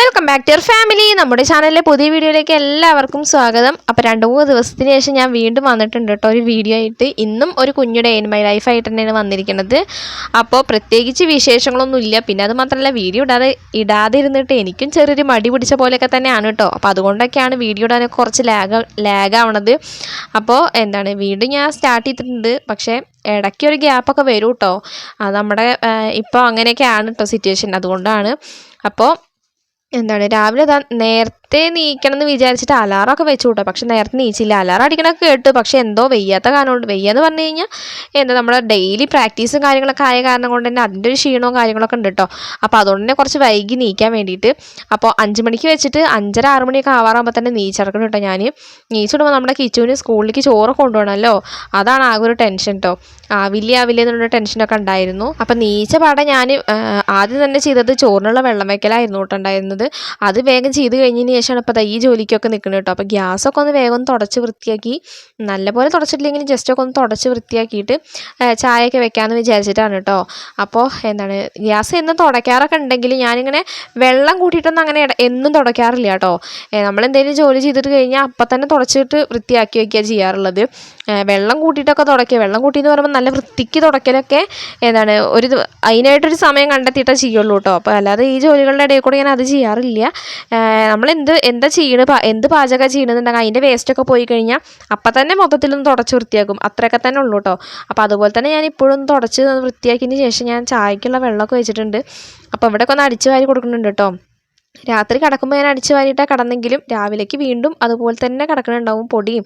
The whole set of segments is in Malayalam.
Welcome back to your family നമ്മുടെ ചാനലിലെ പുതിയ വീഡിയോയിലേക്ക് എല്ലാവർക്കും സ്വാഗതം. അപ്പോൾ രണ്ട് മൂന്ന് ദിവസത്തിന് ശേഷം ഞാൻ വീണ്ടും വന്നിട്ടുണ്ട് കേട്ടോ ഒരു വീഡിയോ ആയിട്ട്. ഇന്നും ഒരു കുഞ്ഞുടെ എൻ മൈ ലൈഫായിട്ട് തന്നെയാണ് വന്നിരിക്കുന്നത്. അപ്പോൾ പ്രത്യേകിച്ച് വിശേഷങ്ങളൊന്നും ഇല്ല പിന്നെ അത് മാത്രമല്ല വീഡിയോ ഇടാതെ ഇടാതെ ഇരുന്നിട്ട് എനിക്കും ചെറിയൊരു മടി പിടിച്ച പോലെയൊക്കെ തന്നെയാണ് കേട്ടോ. അപ്പോൾ അതുകൊണ്ടൊക്കെയാണ് വീഡിയോ ഇടാനൊക്കെ കുറച്ച് ലാഗ് ലാഗാവണത്. അപ്പോൾ എന്താണ് വീണ്ടും ഞാൻ സ്റ്റാർട്ട് ചെയ്തിട്ടുണ്ട്. പക്ഷേ ഇടയ്ക്ക് ഒരു ഗ്യാപ്പൊക്കെ വരും കേട്ടോ. നമ്മുടെ ഇപ്പോൾ അങ്ങനെയൊക്കെയാണ് കേട്ടോ സിറ്റുവേഷൻ അതുകൊണ്ടാണ്. അപ്പോൾ എന്താണ്? രാവിലെ നേരത്തെ നീക്കണം എന്ന് വിചാരിച്ചിട്ട് അലാറമൊക്കെ വെച്ചു കൂട്ടോ പക്ഷെ നേരത്തെ നീച്ചില്ല. അലാറം അടിക്കണൊക്കെ കേട്ടു. പക്ഷെ എന്തോ വെയ്യാത്ത കാരണം കൊണ്ട് വെയ്യാന്ന് പറഞ്ഞു കഴിഞ്ഞാൽ എന്താ നമ്മുടെ ഡെയിലി പ്രാക്ടീസും കാര്യങ്ങളൊക്കെ ആയ കാരണം കൊണ്ട് തന്നെ അതിന്റെ ഒരു ക്ഷീണവും കാര്യങ്ങളൊക്കെ ഉണ്ട് കേട്ടോ. അപ്പോൾ അതുകൊണ്ട് തന്നെ കുറച്ച് വൈകി നീക്കാൻ വേണ്ടിയിട്ട് അപ്പോൾ അഞ്ച് മണിക്ക് വെച്ചിട്ട് അഞ്ചര ആറ് മണിയൊക്കെ ആവാറാകുമ്പോൾ തന്നെ നീച്ചിറക്കണം കേട്ടോ ഞാൻ നീച്ചിടുമ്പോൾ നമ്മുടെ കിച്ചുവിന് സ്കൂളിലേക്ക് ചോറ് കൊണ്ടുപോകണമല്ലോ. അതാണ് ആകെ ഒരു ടെൻഷൻ കേട്ടോ. ആവില്ലേ ആവില്ലേ എന്നുള്ള ടെൻഷനൊക്കെ ഉണ്ടായിരുന്നു. അപ്പം നീച്ച പാടെ ഞാൻ ആദ്യം തന്നെ ചെയ്തത് ചോറിനുള്ള വെള്ളം വെക്കലായിരുന്നു കേട്ടോ ഉണ്ടായിരുന്നത്. അത് വേഗം ചെയ്ത് കഴിഞ്ഞതിന് ശേഷമാണ് ഇപ്പോൾ ഈ ജോലിക്കൊക്കെ നിൽക്കുന്നത് കേട്ടോ. അപ്പോൾ ഗ്യാസൊക്കെ ഒന്ന് വേഗം ഒന്ന് തുടച്ച് വൃത്തിയാക്കി. നല്ലപോലെ തുടച്ചിട്ടില്ലെങ്കിലും ജസ്റ്റ് ഒക്കെ ഒന്ന് തുടച്ച് വൃത്തിയാക്കിയിട്ട് ചായയൊക്കെ വെക്കാമെന്ന് വിചാരിച്ചിട്ടാണ് കേട്ടോ. അപ്പോൾ എന്താണ് ഗ്യാസ് എന്നും തുടയ്ക്കാറൊക്കെ ഉണ്ടെങ്കിൽ ഞാനിങ്ങനെ വെള്ളം കൂട്ടിയിട്ടൊന്നും അങ്ങനെ എന്നും തുടയ്ക്കാറില്ല കേട്ടോ. നമ്മളെന്തെങ്കിലും ജോലി ചെയ്തിട്ട് കഴിഞ്ഞാൽ അപ്പം തന്നെ തുടച്ചിട്ട് വൃത്തിയാക്കി വയ്ക്കുക ചെയ്യാറുള്ളത്. വെള്ളം കൂട്ടിയിട്ടൊക്കെ തുടയ്ക്കുക. വെള്ളം കൂട്ടി എന്ന് പറയുമ്പോൾ നല്ല വൃത്തിക്ക് തുടക്കലൊക്കെ എന്താണ് ഒരു അതിനായിട്ടൊരു സമയം കണ്ടെത്തിയിട്ടേ ചെയ്യുള്ളൂ കേട്ടോ. അപ്പോൾ അല്ലാതെ ഈ ജോലികളുടെ ഇടയിൽ കൂടെ ഞാൻ അത് ചെയ്യാറില്ല. നമ്മൾ എന്ത് എന്താ ചെയ്യണത് എന്ത് പാചകം ചെയ്യണമെന്നുണ്ടെങ്കിൽ അതിന്റെ വേസ്റ്റൊക്കെ പോയി കഴിഞ്ഞാൽ അപ്പം തന്നെ മൊത്തത്തിലൊന്ന് തുടച്ച് വൃത്തിയാക്കും. അത്രയൊക്കെ തന്നെ ഉള്ളൂ കേട്ടോ അപ്പോൾ അതുപോലെ തന്നെ ഞാൻ ഇപ്പോഴും തുടച്ച് വൃത്തിയാക്കിയതിന് ശേഷം ഞാൻ ചായക്കുള്ള വെള്ളമൊക്കെ വെച്ചിട്ടുണ്ട്. അപ്പോൾ ഇവിടെയൊക്കെ ഒന്ന് അടിച്ച് വാരി കൊടുക്കുന്നുണ്ട് കേട്ടോ രാത്രി കിടക്കുമ്പോൾ ഞാൻ അടിച്ചു വാരിയിട്ടാണ് കടന്നെങ്കിലും രാവിലേക്ക് വീണ്ടും അതുപോലെ തന്നെ കിടക്കുന്നുണ്ടാവും പൊടിയും.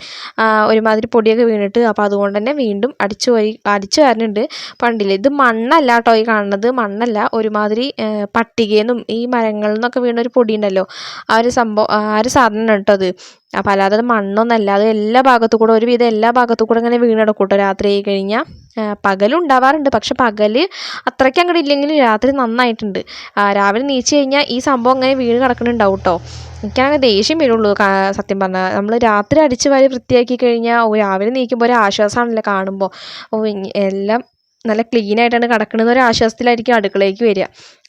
ഒരുമാതിരി പൊടിയൊക്കെ വീണിട്ട് അപ്പോൾ അതുകൊണ്ട് തന്നെ വീണ്ടും അടിച്ചു വാരി അടിച്ചു വാരുന്നുണ്ട്. പണ്ടില്ലേ ഇത് മണ്ണല്ല കേട്ടോ ഈ കാണുന്നത്. മണ്ണല്ല ഒരുമാതിരി പട്ടികയെന്നും ഈ മരങ്ങളിൽ നിന്നൊക്കെ വീണൊരു പൊടി ഉണ്ടല്ലോ ആ ഒരു സംഭവം ആ ഒരു സാധനമാണ് കേട്ടോ അത്. അപ്പോൾ അല്ലാതെ അത് മണ്ണൊന്നല്ല. എല്ലാ ഭാഗത്തു കൂടെ ഒരുവിധം എല്ലാ ഭാഗത്തു കൂടെ ഇങ്ങനെ വീണെടുക്കൂട്ടോ കേട്ടോ രാത്രി ആയി കഴിഞ്ഞാൽ പകലും ഉണ്ടാവാറുണ്ട്. പക്ഷെ പകൽ അത്രയ്ക്ക് അങ്ങോട്ട് ഇല്ലെങ്കിലും രാത്രി നന്നായിട്ടുണ്ട്. രാവിലെ നീച്ച് കഴിഞ്ഞാൽ ഈ സംഭവം അങ്ങനെ വീണ് കിടക്കുന്നുണ്ടാവും കേട്ടോ എനിക്കാണെങ്കിൽ ദേഷ്യം വരുള്ളൂ. സത്യം പറഞ്ഞാൽ നമ്മൾ രാത്രി അടിച്ച് വാരി വൃത്തിയാക്കി കഴിഞ്ഞാൽ രാവിലെ നീക്കുമ്പോൾ ഒരു ആശ്വാസമാണല്ലോ കാണുമ്പോൾ ഓ എല്ലാം നല്ല ക്ലീൻ ആയിട്ടാണ് കിടക്കുന്നത്. ഒരു ആശ്വാസത്തിലായിരിക്കും അടുക്കളയ്ക്ക് വരിക.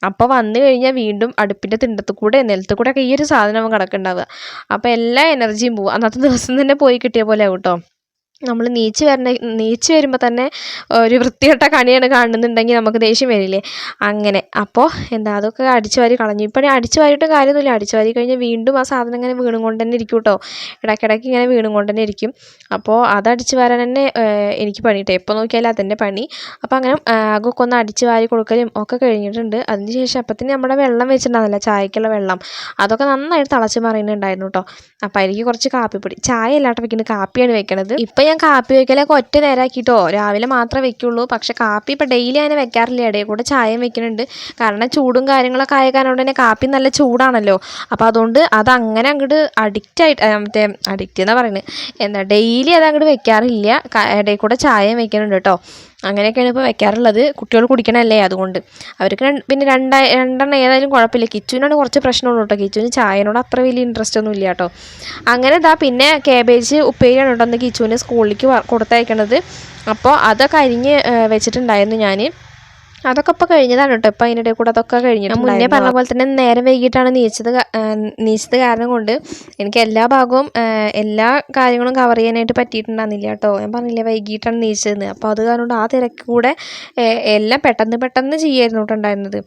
അപ്പോൾ വന്നു കഴിഞ്ഞാൽ വീണ്ടും അടുപ്പിന്റെ തിണ്ടത്ത് കൂടെ നിലത്ത് കൂടെ ഒക്കെ ഈ ഒരു സാധനം കിടക്കുന്നുണ്ടാവുക. അപ്പോൾ എല്ലാ എനർജിയും പോവും. അന്നത്തെ ദിവസം തന്നെ പോയി കിട്ടിയ പോലെ ആവും കേട്ടോ നമ്മൾ നീച്ച് വരണ നീച്ച് വരുമ്പോൾ തന്നെ ഒരു വൃത്തികെട്ട കണിയാണ് കാണുന്നുണ്ടെങ്കിൽ നമുക്ക് ദേഷ്യം വരില്ലേ? അങ്ങനെ. അപ്പോൾ എന്താ അതൊക്കെ അടിച്ചു വാരി കളഞ്ഞു. ഇപ്പം അടിച്ചു വാരിയിട്ട് കാര്യമൊന്നുമില്ല. അടിച്ചു വാരി കഴിഞ്ഞാൽ വീണ്ടും ആ സാധനം ഇങ്ങനെ വീണും കൊണ്ട് തന്നെ ഇരിക്കും കേട്ടോ ഇടയ്ക്കിടയ്ക്ക് ഇങ്ങനെ വീണും കൊണ്ട് തന്നെ ഇരിക്കും. അപ്പോൾ അത് അടിച്ചു വാരാൻ തന്നെ എനിക്ക് പണി കേട്ടോ എപ്പോൾ നോക്കിയാലും അതെന്നെ പണി. അപ്പോൾ അങ്ങനെ അകൊക്കെ ഒന്ന് അടിച്ചു വാരി കൊടുക്കലും ഒക്കെ കഴിഞ്ഞിട്ടുണ്ട്. അതിന് ശേഷം അപ്പത്തിന് നമ്മുടെ വെള്ളം വെച്ചിട്ടുണ്ടാകുന്നില്ല ചായക്കുള്ള വെള്ളം. അതൊക്കെ നന്നായിട്ട് തിളച്ച് മറിയുന്നുണ്ടായിരുന്നു കേട്ടോ അപ്പോൾ എനിക്ക് കുറച്ച് കാപ്പിപ്പൊടി ചായ അല്ലാട്ട് വെക്കുന്നത് കാപ്പിയാണ് വെക്കണത്. ഇപ്പം ഞാൻ കാപ്പി വയ്ക്കലൊക്കെ ഒറ്റ നേരമാക്കിട്ടോ രാവിലെ മാത്രമേ വെക്കുള്ളൂ. പക്ഷെ കാപ്പി ഇപ്പം ഡെയിലി അതിനെ വെക്കാറില്ല. ഇടയിൽ കൂടെ ചായയും വെക്കുന്നുണ്ട് കാരണം ചൂടും കാര്യങ്ങളൊക്കെ ആയ കാരണം തന്നെ കാപ്പി നല്ല ചൂടാണല്ലോ. അപ്പോൾ അതുകൊണ്ട് അത് അങ്ങനെ അങ്ങോട്ട് അഡിക്റ്റ് ആയിട്ട് മറ്റേ അഡിക്റ്റ് എന്നാണ് പറയുന്നത് എന്താ ഡെയിലി അത് അങ്ങോട്ട് വെക്കാറില്ല ഇടയിൽ കൂടെ ചായയും വെക്കുന്നുണ്ട് കേട്ടോ അങ്ങനെയൊക്കെയാണ് ഇപ്പോൾ വെക്കാറുള്ളത്. കുട്ടികൾ കുടിക്കണമല്ലേ അതുകൊണ്ട്. അവർക്ക് പിന്നെ രണ്ട രണ്ടെണ്ണം ഏതായാലും കുഴപ്പമില്ല. കിച്ചുവിനാണ് കുറച്ച് പ്രശ്നമുള്ളൂ കേട്ടോ. കിച്ചുവിന് ചായനോട് അത്ര വലിയ ഇൻട്രസ്റ്റ് ഒന്നും ഇല്ല കേട്ടോ. അങ്ങനെ ഇതാ പിന്നെ കേബേജ് ഉപ്പേരിയാണ് കേട്ടോ അന്ന് കിച്ചുവിന് സ്കൂളിലേക്ക് കൊടുത്തയക്കണത്. അപ്പോൾ അതൊക്കെ അരിഞ്ഞ് വെച്ചിട്ടുണ്ടായിരുന്നു ഞാൻ അതൊക്കെ ഇപ്പോൾ കഴിഞ്ഞതാണ് കേട്ടോ. ഇപ്പം അതിനിടെ കൂടെ അതൊക്കെ കഴിഞ്ഞു മുന്നേ പറഞ്ഞ പോലെ തന്നെ നേരം വൈകിട്ടാണ് നീച്ചത് നീച്ചത് കാരണം കൊണ്ട് എനിക്ക് എല്ലാ ഭാഗവും എല്ലാ കാര്യങ്ങളും കവർ ചെയ്യാനായിട്ട് പറ്റിയിട്ടുണ്ടായിരുന്നില്ല കേട്ടോ. ഞാൻ പറഞ്ഞില്ലേ വൈകിട്ടാണ് നീച്ചതെന്ന്. അപ്പോൾ അത് കാരണം കൊണ്ട് ആ തിരക്ക് കൂടെ എല്ലാം പെട്ടെന്ന് പെട്ടെന്ന് ചെയ്യായിരുന്നു കേട്ടോ ഉണ്ടായിരുന്നത്.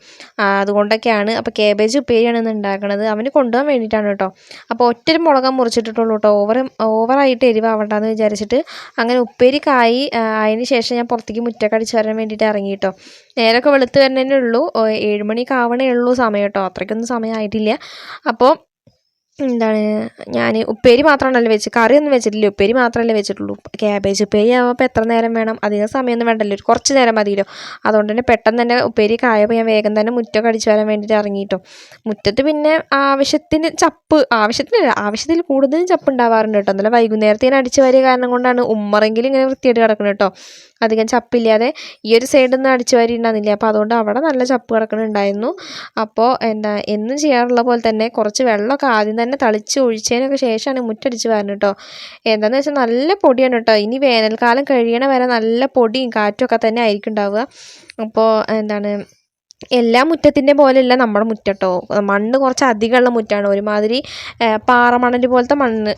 അതുകൊണ്ടൊക്കെയാണ് അപ്പോൾ കേബേജ് ഉപ്പേരിയാണ് ഇന്ന് ഉണ്ടാക്കണത്. അവന് കൊണ്ടുപോകാൻ വേണ്ടിയിട്ടാണ് കേട്ടോ. അപ്പോൾ ഒറ്റൊരു മുളകം മുറിച്ചിട്ടിട്ടുള്ളൂ കേട്ടോ. ഓവർ ഓവറായിട്ട് എരിവാവണ്ടെന്ന് വിചാരിച്ചിട്ട് അങ്ങനെ ഉപ്പേരി കായി അതിന് ശേഷം ഞാൻ പുറത്തേക്ക് മുറ്റക്കടിച്ച് വരാൻ വേണ്ടിയിട്ട് ഇറങ്ങി കേട്ടോ. നേരമൊക്കെ വെളുത്ത് വരുന്നതന്നെ ഉള്ളൂ. ഏഴുമണിക്ക് ആവണേ ഉള്ളൂ സമയം കേട്ടോ. അത്രയ്ക്കൊന്നും സമയമായിട്ടില്ല അപ്പോൾ എന്താണ് ഞാൻ ഉപ്പേരി മാത്രമാണല്ലോ വെച്ച് കറിയൊന്നും വെച്ചിട്ടില്ല. ഉപ്പേരി മാത്രമല്ലേ വെച്ചിട്ടുള്ളൂ. ക്യാബേജ് ഉപ്പേരി ആവുമ്പോൾ എത്ര നേരം വേണം? അധികം സമയമൊന്നും വേണ്ടല്ലോ. ഒരു കുറച്ച് നേരം മതിയല്ലോ. അതുകൊണ്ട് തന്നെ പെട്ടെന്ന് തന്നെ ഉപ്പേരി കായപ്പോൾ ഞാൻ വേഗം തന്നെ മുറ്റമൊക്കെ അടിച്ചു വരാൻ വേണ്ടിയിട്ട് ഇറങ്ങിയിട്ടോ മുറ്റത്ത് പിന്നെ ആവശ്യത്തിന് ചപ്പ് ആവശ്യത്തിനല്ല ആവശ്യത്തിൽ കൂടുതലും ചപ്പ് ഉണ്ടാവാറുണ്ട് കേട്ടോ. എന്നാലും വൈകുന്നേരത്തേന് അടിച്ചു വരിക കാരണം കൊണ്ടാണ് ഉമ്മറെങ്കിലും ഇങ്ങനെ വൃത്തിയായിട്ട് കിടക്കുന്നത് കേട്ടോ. അധികം ചപ്പില്ലാതെ ഈ ഒരു സൈഡിൽ നിന്ന് അടിച്ചു വാരി ഉണ്ടാകുന്നില്ല അപ്പോൾ അതുകൊണ്ട് അവിടെ നല്ല ചപ്പ് കിടക്കുന്നുണ്ടായിരുന്നു അപ്പോൾ എന്താ എന്നും ചെയ്യാറുള്ള പോലെ തന്നെ കുറച്ച് വെള്ളമൊക്കെ ആദ്യം തന്നെ തളിച്ച് ഒഴിച്ചതിനൊക്കെ ശേഷമാണ് മുറ്റടിച്ച് വരുന്നത് കേട്ടോ. എന്താണെന്ന് വെച്ചാൽ നല്ല പൊടിയാണ് കേട്ടോ. ഇനി വേനൽക്കാലം കഴിയണ വരെ നല്ല പൊടിയും കാറ്റുമൊക്കെ തന്നെ ആയിരിക്കും ഉണ്ടാവുക അപ്പോൾ എന്താണ് എല്ലാ മുറ്റത്തിന്റെ പോലെയല്ല നമ്മുടെ മുറ്റട്ടോ. മണ്ണ് കുറച്ച് അധികമുള്ള മുറ്റാണ്. ഒരുമാതിരി പാറമണൽ പോലത്തെ മണ്ണ്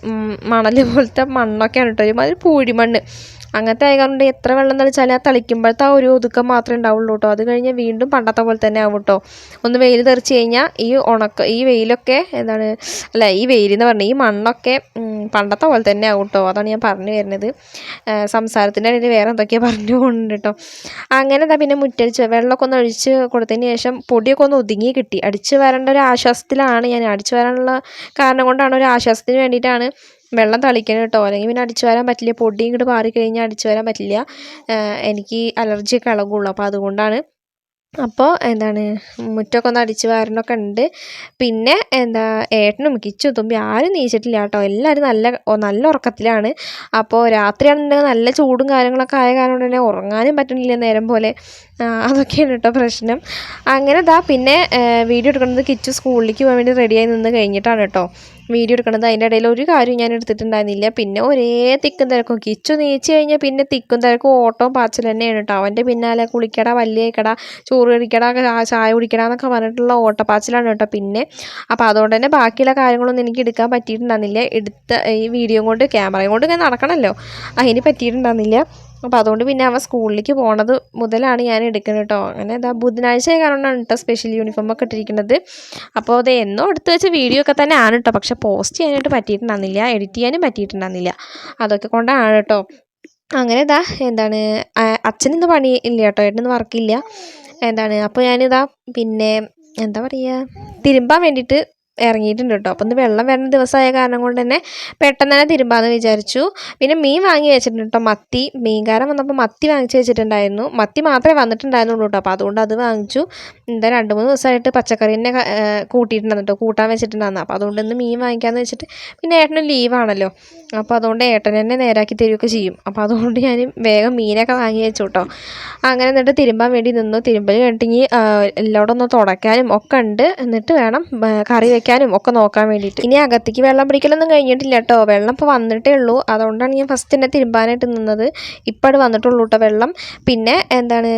മണൽ പോലത്തെ മണ്ണൊക്കെയാണ് കേട്ടോ. ഒരുമാതിരി പൂഴിമണ്ണ്. അങ്ങനത്തെ ആയതുകൊണ്ട് എത്ര വെള്ളം തളിച്ചാലും ആ തളിക്കുമ്പോഴത്തെ ആ ഒരു ഒതുക്കം മാത്രമേ ഉണ്ടാവുള്ളൂ കേട്ടോ. അത് കഴിഞ്ഞാൽ വീണ്ടും പണ്ടത്തെ പോലെ തന്നെ ആവും കേട്ടോ. ഒന്ന് വെയിൽ തെറിച്ച് കഴിഞ്ഞാൽ ഈ ഉണക്ക ഈ വെയിലൊക്കെ എന്താണ് അല്ല ഈ വെയിലെന്ന് പറഞ്ഞാൽ ഈ മണ്ണൊക്കെ പണ്ടത്തെ പോലെ തന്നെ ആവും കേട്ടോ അതാണ് ഞാൻ പറഞ്ഞു വരുന്നത്. സംസാരത്തിന്റെ ഇടയിൽ വേറെ എന്തൊക്കെയാണ് പറഞ്ഞു പോകുന്നുണ്ട് കേട്ടോ അങ്ങനെ എന്താ പിന്നെ മുറ്റടിച്ച് വെള്ളമൊക്കെ ഒന്ന് ഒഴിച്ച് കൊടുത്തതിന് ശേഷം പൊടിയൊക്കെ ഒന്ന് ഒതുങ്ങി കിട്ടി. അടിച്ച് വരേണ്ട ഒരു ആശ്വാസത്തിലാണ് ഞാൻ അടിച്ച് വരാനുള്ള കാരണം കൊണ്ടാണ്. ഒരു ആശ്വാസത്തിന് വേണ്ടിയിട്ടാണ് വെള്ളം തളിക്കണം കേട്ടോ അല്ലെങ്കിൽ പിന്നെ അടിച്ചു വരാൻ പറ്റില്ല. പൊടി ഇങ്ങോട്ട് മാറിക്കഴിഞ്ഞാൽ അടിച്ചു വരാൻ പറ്റില്ല. എനിക്ക് അലർജിയൊക്കെ ഇളകുള്ളൂ. അപ്പോൾ അതുകൊണ്ടാണ് അപ്പോൾ എന്താണ് മുറ്റമൊക്കെ ഒന്ന് അടിച്ച് വാരനൊക്കെ ഉണ്ട്. പിന്നെ എന്താ ഏട്ടനും കിച്ചു തുമ്പി ആരും നീച്ചിട്ടില്ല കേട്ടോ. എല്ലാവരും നല്ല നല്ല ഉറക്കത്തിലാണ്. അപ്പോൾ രാത്രിയാണെന്നുണ്ടെങ്കിൽ നല്ല ചൂടും കാര്യങ്ങളൊക്കെ ആയ കാരണം തന്നെ ഉറങ്ങാനും പറ്റുന്നില്ല നേരം പോലെ. അതൊക്കെയാണ് കേട്ടോ പ്രശ്നം. അങ്ങനെ ഇതാ പിന്നെ വീഡിയോ എടുക്കുന്നത് കിച്ചു സ്കൂളിലേക്ക് പോകാൻ വേണ്ടി റെഡിയായി നിന്ന് കഴിഞ്ഞിട്ടാണ് കേട്ടോ. വീഡിയോ എടുക്കണത് അതിന്റെ ഇടയിൽ ഒരു കാര്യം ഞാൻ എടുത്തിട്ടുണ്ടായിരുന്നില്ല. പിന്നെ ഒരേ തിക്കും തിരക്കും. കിച്ചു നീച്ച് കഴിഞ്ഞാൽ പിന്നെ തിക്കും തിരക്കും ഓട്ടവും പാച്ചൽ തന്നെയാണ് കേട്ടോ അവന്റെ പിന്നാലെ കുളിക്കട വല്യേക്കട ചോറ് കഴിക്കടാ ചായ കുടിക്കടാ എന്നൊക്കെ പറഞ്ഞിട്ടുള്ള ഓട്ടപ്പാച്ചിലാണ് കേട്ടോ പിന്നെ. അപ്പോൾ അതുകൊണ്ട് തന്നെ ബാക്കിയുള്ള കാര്യങ്ങളൊന്നും എനിക്ക് എടുക്കാൻ പറ്റിയിട്ടുണ്ടായിരുന്നില്ല. എടുത്ത ഈ വീഡിയോ കൊണ്ട് ക്യാമറയും കൊണ്ട് ഞാൻ നടക്കണമല്ലോ അതിന് പറ്റിയിട്ടുണ്ടായിരുന്നില്ല. അപ്പോൾ അതുകൊണ്ട് പിന്നെ അവൻ സ്കൂളിലേക്ക് പോണത് മുതലാണ് ഞാൻ എടുക്കുന്നത് കേട്ടോ അങ്ങനെ അതാ ബുധനാഴ്ച കാരണമാണ് കേട്ടോ സ്പെഷ്യൽ യൂണിഫോം ഒക്കെ ഇട്ടിരിക്കുന്നത്. അപ്പോൾ അത് എന്നോ എടുത്ത് വെച്ച വീഡിയോ ഒക്കെ തന്നെ ആണ് കേട്ടോ പക്ഷെ പോസ്റ്റ് ചെയ്യാനായിട്ട് പറ്റിയിട്ടുണ്ടായിരുന്നില്ല എഡിറ്റ് ചെയ്യാനും പറ്റിയിട്ടുണ്ടായിരുന്നില്ല. അതൊക്കെ കൊണ്ടാണ് കേട്ടോ അങ്ങനെ ഇതാ എന്താണ് അച്ഛനിന്ന് പണി ഇല്ല കേട്ടോ ഏട്ടനൊന്നും വർക്കില്ല എന്താണ് അപ്പോൾ ഞാനിതാ പിന്നെ എന്താ പറയുക തിരുമ്പാൻ വേണ്ടിയിട്ട് ഇറങ്ങിയിട്ടുണ്ട്? കേട്ടോ അപ്പം ഇന്ന് വെള്ളം വരുന്ന ദിവസമായ കാരണം കൊണ്ട് തന്നെ പെട്ടെന്ന് തന്നെ തിരുമ്പാന്ന് വിചാരിച്ചു. പിന്നെ മീൻ വാങ്ങി വെച്ചിട്ടുണ്ട് കേട്ടോ മത്തി മീൻകാരൻ വന്നപ്പോൾ മത്തി വാങ്ങിച്ച് വെച്ചിട്ടുണ്ടായിരുന്നു. മത്തി മാത്രമേ വന്നിട്ടുണ്ടായിരുന്നുള്ളൂ കേട്ടോ അപ്പോൾ അതുകൊണ്ട് അത് വാങ്ങിച്ചു. എന്താ രണ്ട് മൂന്ന് ദിവസമായിട്ട് പച്ചക്കറി തന്നെ കൂട്ടിയിട്ടുണ്ടായിരുന്നു കേട്ടോ കൂട്ടാൻ വെച്ചിട്ടുണ്ടായിരുന്നു. അപ്പോൾ അതുകൊണ്ട് ഇന്ന് മീൻ വാങ്ങിക്കാമെന്ന് വെച്ചിട്ട് പിന്നെ ഏട്ടന് ലീവാണല്ലോ അപ്പോൾ അതുകൊണ്ട് ഏട്ടൻ തന്നെ നേരാക്കി തരികയൊക്കെ ചെയ്യും. അപ്പോൾ അതുകൊണ്ട് ഞാൻ വേഗം മീനൊക്കെ വാങ്ങി വെച്ചു കേട്ടോ അങ്ങനെ എന്നിട്ട് തിരുമ്പാൻ വേണ്ടി നിന്നു. തിരുമ്പൽ കഴിഞ്ഞിട്ടെങ്കിൽ എല്ലായിടും ഒന്ന് തുടയ്ക്കാനും ഒക്കെ ഉണ്ട്. എന്നിട്ട് വേണം കറി വെക്കാനും ഒക്കെ നോക്കാൻ വേണ്ടിയിട്ട്. ഇനി അകത്തേക്ക് വെള്ളം പിടിക്കലൊന്നും കഴിഞ്ഞിട്ടില്ല കേട്ടോ വെള്ളം ഇപ്പോൾ വന്നിട്ടേ ഉള്ളൂ. അതുകൊണ്ടാണ് ഞാൻ ഫസ്റ്റ് തന്നെ തിരുമ്പാനായിട്ട് നിന്നത്. ഇപ്പം അത് വന്നിട്ടുള്ളൂ കേട്ടോ വെള്ളം. പിന്നെ എന്താണ്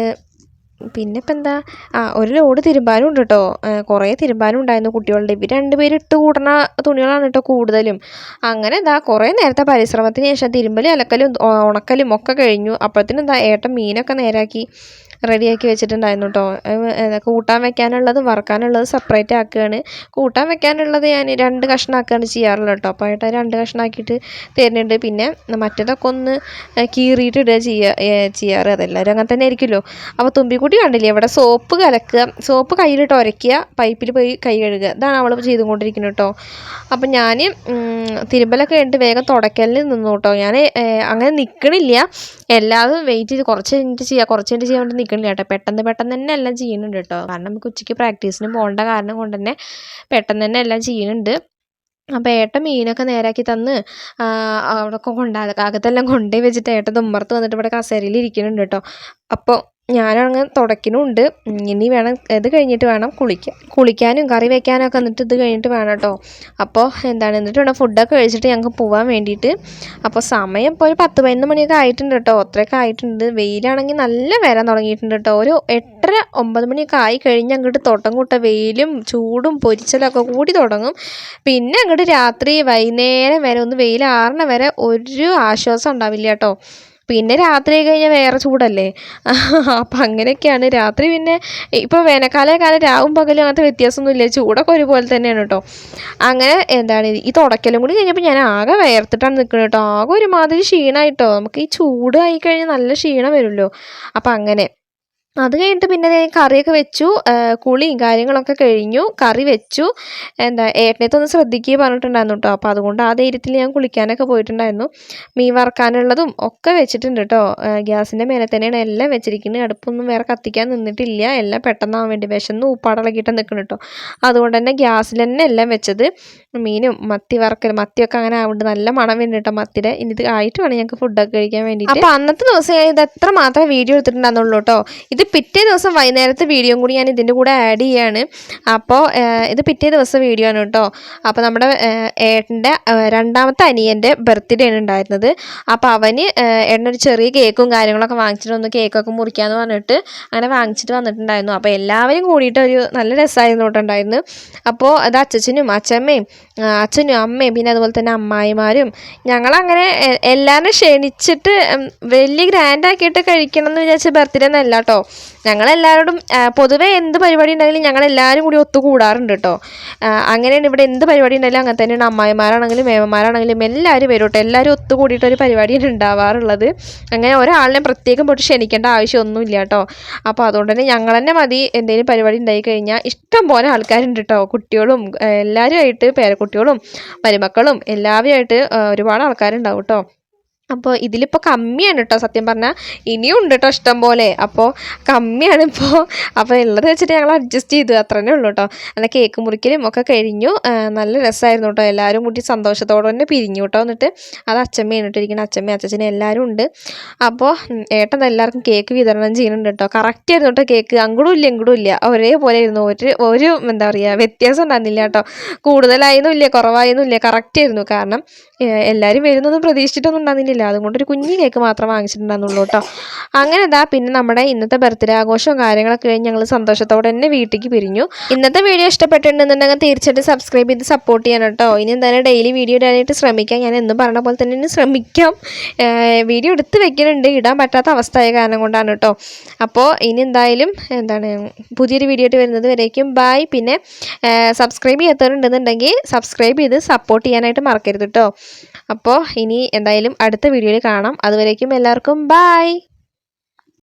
പിന്നെ ഇപ്പം എന്താ ആ ഒരു ലോഡ് തിരുമ്പാനും ഉണ്ട് കേട്ടോ കുറേ തിരുമ്പാനും ഉണ്ടായിരുന്നു കുട്ടികളുടെ. ഇവർ രണ്ടുപേരും ഇട്ട് കൂടണ തുണികളാണ് കേട്ടോ കൂടുതലും. അങ്ങനെ എന്താ കുറേ നേരത്തെ പരിശ്രമത്തിന് ശേഷം തിരുമ്പലും അലക്കലും ഉണക്കലും ഒക്കെ കഴിഞ്ഞു. അപ്പോഴത്തേനും എന്താ ഏട്ടൻ മീനൊക്കെ നേരാക്കി റെഡിയാക്കി വെച്ചിട്ടുണ്ടായിരുന്നു കേട്ടോ കൂട്ടാൻ വെക്കാനുള്ളത് വറക്കാനുള്ളത് സെപ്പറേറ്റ് ആക്കുകയാണ് കൂട്ടാൻ വെക്കാനുള്ളത് ഞാൻ രണ്ട് കഷ്ണമാക്കുകയാണ് ചെയ്യാറുള്ളത് കേട്ടോ അപ്പോൾ ഏട്ടാ രണ്ട് കഷ്ണമാക്കിയിട്ട് തരുന്നുണ്ട്. പിന്നെ മറ്റേതൊക്കെ ഒന്ന് കീറിയിട്ട് ഇടുക ചെയ്യുക ചെയ്യാറ്. അതെല്ലാവരും അങ്ങനെ തന്നെ ആയിരിക്കുമല്ലോ. അപ്പോൾ തുമ്പിക്കുട്ടി കണ്ടില്ലേ? ഇവിടെ സോപ്പ് കലക്കുക. സോപ്പ് കയ്യിലിട്ട് ഉരയ്ക്കുക. പൈപ്പിൽ പോയി കൈ കഴുകുക. ഇതാണ് അവൾ ചെയ്തുകൊണ്ടിരിക്കുന്നത് കേട്ടോ. അപ്പം ഞാൻ തിരുമ്പലൊക്കെ കഴിഞ്ഞിട്ട് വേഗം തുടക്കലിൽ നിന്നു കേട്ടോ. ഞാൻ അങ്ങനെ നിൽക്കണില്ല എല്ലാതും വെയിറ്റ് ചെയ്ത് കുറച്ച് കഴിഞ്ഞിട്ട് ചെയ്യുക കുറച്ച് കഴിഞ്ഞിട്ട് ചെയ്യാൻ വേണ്ടി നിൽക്കണില്ല കേട്ടോ. പെട്ടെന്ന് പെട്ടെന്ന് തന്നെ എല്ലാം ചെയ്യുന്നുണ്ട് കേട്ടോ. കാരണം നമുക്ക് ഉച്ചയ്ക്ക് പ്രാക്ടീസിന് പോകേണ്ട കാരണം കൊണ്ട് തന്നെ പെട്ടെന്ന് തന്നെ എല്ലാം ചെയ്യുന്നുണ്ട്. അപ്പോൾ ഏട്ട മീനൊക്കെ നേരാക്കി തന്ന് അവിടെയൊക്കെ കൊണ്ടാ അകത്തെല്ലാം കൊണ്ടുപോയി വെച്ചിട്ട് ഏട്ടൻ തുമ്പർത്ത് വന്നിട്ട് ഇവിടെ കസേരയിൽ ഇരിക്കുന്നുണ്ട് കേട്ടോ. അപ്പോൾ ഞാനങ്ങ് തുടയ്ക്കുന്നുണ്ട് ഇനി വേണം ഇത് കഴിഞ്ഞിട്ട് വേണം കുളിക്കാൻ കുളിക്കാനും കറി വെക്കാനും ഒക്കെ എന്നിട്ട് ഇത് കഴിഞ്ഞിട്ട് വേണം കേട്ടോ അപ്പോൾ എന്താണ് എന്നിട്ട് വേണം ഫുഡൊക്കെ കഴിച്ചിട്ട് ഞങ്ങൾക്ക് പോകാൻ വേണ്ടിയിട്ട്. അപ്പോൾ സമയം ഇപ്പോൾ ഒരു പത്ത് പതിനൊന്ന് മണിയൊക്കെ ആയിട്ടുണ്ട് കേട്ടോ അത്രയൊക്കെ ആയിട്ടുണ്ട്. വെയിലാണെങ്കിൽ നല്ല വരാൻ തുടങ്ങിയിട്ടുണ്ട് കേട്ടോ ഒരു എട്ടര ഒമ്പത് മണിയൊക്കെ ആയി കഴിഞ്ഞ് അങ്ങോട്ട് തോട്ടം കൂട്ട വെയിലും ചൂടും പൊരിച്ചലൊക്കെ കൂടി തുടങ്ങും. പിന്നെ അങ്ങോട്ട് രാത്രി വൈകുന്നേരം വരെ ഒന്ന് വെയിൽ ആറണ വരെ ഒരു ആശ്വാസം ഉണ്ടാവില്ല കേട്ടോ പിന്നെ രാത്രി കഴിഞ്ഞാൽ വേറെ ചൂടല്ലേ? അപ്പം അങ്ങനെയൊക്കെയാണ്. രാത്രി പിന്നെ ഇപ്പോൾ വേനൽക്കാലം കാലം രാവും പകലും അങ്ങനത്തെ വ്യത്യാസമൊന്നുമില്ല. ചൂടൊക്കെ ഒരുപോലെ തന്നെയാണ് കേട്ടോ അങ്ങനെ എന്താണ് ഈ തുടക്കലും കൂടി കഴിഞ്ഞപ്പോൾ ഞാൻ ആകെ വേർത്തിട്ടാണ് നിൽക്കുന്നത് കേട്ടോ ആകെ ഒരുമാതിരി ക്ഷീണമായിട്ടോ നമുക്ക് ഈ ചൂട് ആയി കഴിഞ്ഞാൽ നല്ല ക്ഷീണം വരുമല്ലോ അപ്പം അങ്ങനെ അത് കഴിഞ്ഞിട്ട് പിന്നെ ഞാൻ കറിയൊക്കെ വെച്ചു. കുളിയും കാര്യങ്ങളൊക്കെ കഴിഞ്ഞു. കറി വെച്ചു. എന്താ ഏട്ടനത്തൊന്ന് ശ്രദ്ധിക്കുക പറഞ്ഞിട്ടുണ്ടായിരുന്നു കേട്ടോ അപ്പോൾ അതുകൊണ്ട് ആ ധൈര്യത്തിൽ ഞാൻ കുളിക്കാനൊക്കെ പോയിട്ടുണ്ടായിരുന്നു. മീൻ വറക്കാനുള്ളതും ഒക്കെ വെച്ചിട്ടുണ്ട് കേട്ടോ ഗ്യാസിന്റെ മേലെ തന്നെയാണ് എല്ലാം വെച്ചിരിക്കുന്നത്. അടുപ്പൊന്നും വേറെ കത്തിക്കാൻ നിന്നിട്ടില്ല. എല്ലാം പെട്ടെന്നാവാൻ വേണ്ടി വിശന്ന് ഉപ്പാടളക്കിയിട്ട് നിൽക്കണം കേട്ടോ അതുകൊണ്ട് തന്നെ ഗ്യാസിൽ തന്നെ എല്ലാം വെച്ചത് മീനും മത്തി വറക്കൽ മത്തിയൊക്കെ അങ്ങനെ ആവുന്നുണ്ട് നല്ല മണം വേണ്ടി കേട്ടോ മത്തിയുടെ ഇനി ഇത് ആയിട്ട് വേണം ഞങ്ങൾക്ക് ഫുഡൊക്കെ കഴിക്കാൻ വേണ്ടി അപ്പോൾ അന്നത്തെ ദിവസം ഇത് എത്ര മാത്രമേ വീഡിയോ എടുത്തിട്ടുണ്ടായിരുന്നുള്ളൂ കേട്ടോ ഇത് ഇത് പിറ്റേ ദിവസം വൈകുന്നേരത്തെ വീഡിയോയും കൂടി ഞാൻ ഇതിന്റെ കൂടെ ആഡ് ചെയ്യാണ്. അപ്പോൾ ഇത് പിറ്റേ ദിവസം വീഡിയോ ആണ് കേട്ടോ അപ്പോൾ നമ്മുടെ ഏട്ടന്റെ രണ്ടാമത്തെ അനിയന്റെ ബർത്ത്ഡേ ആണ് ഉണ്ടായിരുന്നത്. അപ്പോൾ അവന് ഏട്ടനൊരു ചെറിയ കേക്കും കാര്യങ്ങളൊക്കെ വാങ്ങിച്ചിട്ട് ഒന്ന് കേക്കൊക്കെ മുറിക്കാമെന്ന് പറഞ്ഞിട്ട് അങ്ങനെ വാങ്ങിച്ചിട്ട് വന്നിട്ടുണ്ടായിരുന്നു. അപ്പോൾ എല്ലാവരും കൂടിയിട്ട് ഒരു നല്ല രസമായിരുന്നു കേട്ടോ ഉണ്ടായിരുന്നു അപ്പോൾ അത് അച്ഛനും അച്ഛമ്മയും അച്ഛനും അമ്മയും പിന്നെ അതുപോലെ തന്നെ അമ്മായിമാരും ഞങ്ങളങ്ങനെ എല്ലാവരും ക്ഷണിച്ചിട്ട് വലിയ ഗ്രാൻഡാക്കിയിട്ട് കഴിക്കണം എന്ന് വിചാരിച്ച ബർത്ത്ഡേ എന്നല്ല കേട്ടോ ഞങ്ങളെല്ലാവരോടും പൊതുവേ എന്ത് പരിപാടി ഉണ്ടെങ്കിലും ഞങ്ങളെല്ലാവരും കൂടി ഒത്തുകൂടാറുണ്ട് കേട്ടോ അങ്ങനെയാണ് ഇവിടെ എന്ത് പരിപാടി ഉണ്ടെങ്കിലും അങ്ങനെ തന്നെയാണ് അമ്മായിമാരാണെങ്കിലും മേമന്മാരാണെങ്കിലും എല്ലാവരും വരും കേട്ടോ എല്ലാവരും ഒത്തുകൂടിയിട്ടൊരു പരിപാടിയാണ് ഉണ്ടാവാറുള്ളത്. അങ്ങനെ ഒരാളിനെ പ്രത്യേകം പോയിട്ട് ക്ഷണിക്കേണ്ട ആവശ്യമൊന്നുമില്ല കേട്ടോ അപ്പോൾ അതുകൊണ്ട് തന്നെ ഞങ്ങൾ തന്നെ മതി എന്തെങ്കിലും പരിപാടി ഉണ്ടായി കഴിഞ്ഞാൽ ഇഷ്ടം പോലെ ആൾക്കാരുണ്ട് കേട്ടോ കുട്ടികളും എല്ലാവരുമായിട്ട് എല്ലാവരുമായിട്ട് പേരക്കുട്ടികളും മരുമക്കളും എല്ലാവരുമായിട്ട് ഒരുപാട് ആൾക്കാരുണ്ടാവും കേട്ടോ അപ്പോൾ ഇതിലിപ്പോൾ കമ്മിയാണ് കേട്ടോ സത്യം പറഞ്ഞാൽ ഇനിയും ഉണ്ട് കേട്ടോ ഇഷ്ടം പോലെ. അപ്പോൾ കമ്മിയാണ് ഇപ്പോൾ അപ്പോൾ ഉള്ളത് വെച്ചിട്ട് ഞങ്ങൾ അഡ്ജസ്റ്റ് ചെയ്തു. അത്ര ഉള്ളൂ കേട്ടോ അല്ല കേക്ക് മുറിക്കലും ഒക്കെ കഴിഞ്ഞു. നല്ല രസമായിരുന്നു കേട്ടോ എല്ലാവരും കൂട്ടി സന്തോഷത്തോടെ തന്നെ പിരിഞ്ഞു കേട്ടോ എന്നിട്ട്. അത് അച്ഛമ്മയാണ് കേട്ടോ ഇരിക്കുന്നത് അച്ഛമ്മ അച്ഛനും എല്ലാവരും ഉണ്ട് അപ്പോൾ ഏട്ടൻ എല്ലാവർക്കും കേക്ക് വിതരണം ചെയ്യുന്നുണ്ട് കേട്ടോ കറക്റ്റ് ആയിരുന്നു കേട്ടോ കേക്ക് അങ്ങോട്ടും ഇല്ല ഇങ്ങോട്ടും ഇല്ല. ഒരേപോലെ ആയിരുന്നു. ഒരു ഒരു എന്താ പറയുക വ്യത്യാസം ഉണ്ടായിരുന്നില്ല കേട്ടോ കൂടുതലായൊന്നും ഇല്ല കുറവായൊന്നും ഇല്ല. കറക്റ്റ് ആയിരുന്നു. കാരണം എല്ലാവരും വരുന്നൊന്നും പ്രതീക്ഷിച്ചിട്ടൊന്നും ഉണ്ടായിരുന്നില്ല. അതുകൊണ്ട് ഒരു കുഞ്ഞു കേക്ക് മാത്രം വാങ്ങിച്ചിട്ടുണ്ടായിരുന്നുള്ളൂ കേട്ടോ അങ്ങനെ ഇതാ പിന്നെ നമ്മുടെ ഇന്നത്തെ ബർത്ത്ഡേ ആഘോഷവും കാര്യങ്ങളൊക്കെ കഴിഞ്ഞ് ഞങ്ങൾ സന്തോഷത്തോടെ തന്നെ വീട്ടിലേക്ക് പിരിഞ്ഞു. ഇന്നത്തെ വീഡിയോ ഇഷ്ടപ്പെട്ടിട്ടുണ്ടെന്നുണ്ടെങ്കിൽ തീർച്ചയായിട്ടും സബ്സ്ക്രൈബ് ചെയ്ത് സപ്പോർട്ട് ചെയ്യണം കേട്ടോ. ഇനി എന്തായാലും ഡെയിലി വീഡിയോ ഇടാനായിട്ട് ശ്രമിക്കാം. ഞാൻ എന്നും പറഞ്ഞ പോലെ തന്നെ ശ്രമിക്കാം. വീഡിയോ എടുത്ത് വെക്കുന്നുണ്ട് ഇടാൻ പറ്റാത്ത അവസ്ഥയായ കാരണം കൊണ്ടാണ് കേട്ടോ. അപ്പോൾ ഇനി എന്തായാലും എന്താണ് പുതിയൊരു വീഡിയോ ആയിട്ട് വരുന്നത് വരേക്കും. ബൈ പിന്നെ സബ്സ്ക്രൈബ് ചെയ്യാത്തവരുണ്ടെന്നുണ്ടെങ്കിൽ സബ്സ്ക്രൈബ് ചെയ്ത് സപ്പോർട്ട് ചെയ്യാനായിട്ട് മറക്കരുത് കേട്ടോ. അപ്പോൾ ഇനി എന്തായാലും അടുത്ത വീഡിയോയിൽ കാണാം. അതുവരേക്കും എല്ലാവർക്കും ബായ്